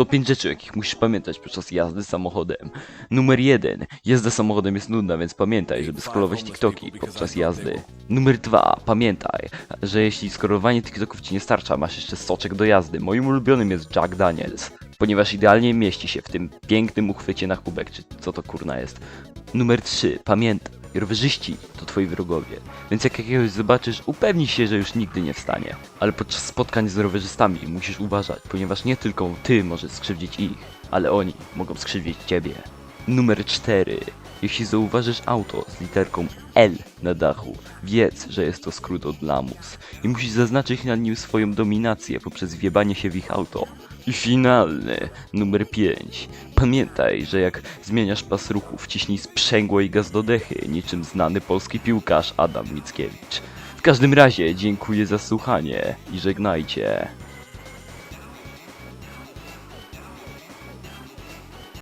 Oto pięć rzeczy, o jakich musisz pamiętać podczas jazdy samochodem. Numer jeden. Jazda samochodem jest nudna, więc pamiętaj, żeby scrollować TikToki podczas jazdy. Numer dwa. Pamiętaj, że jeśli scrollowanie TikToków ci nie starcza, masz jeszcze soczek do jazdy. Moim ulubionym jest Jack Daniels, ponieważ idealnie mieści się w tym pięknym uchwycie na kubek, czy co to kurna jest. Numer 3. Pamiętaj, rowerzyści to twoi wrogowie, więc jak jakiegoś zobaczysz, upewnij się, że już nigdy nie wstanie. Ale podczas spotkań z rowerzystami musisz uważać, ponieważ nie tylko ty możesz skrzywdzić ich, ale oni mogą skrzywdzić ciebie. Numer 4. Jeśli zauważysz auto z literką L na dachu, wiedz, że jest to skrót od lamus i musisz zaznaczyć na nim swoją dominację poprzez wjebanie się w ich auto. I finalny, numer 5. Pamiętaj, że jak zmieniasz pas ruchu, wciśnij sprzęgło i gaz do dechy, niczym znany polski piłkarz Adam Mickiewicz. W każdym razie dziękuję za słuchanie i żegnajcie.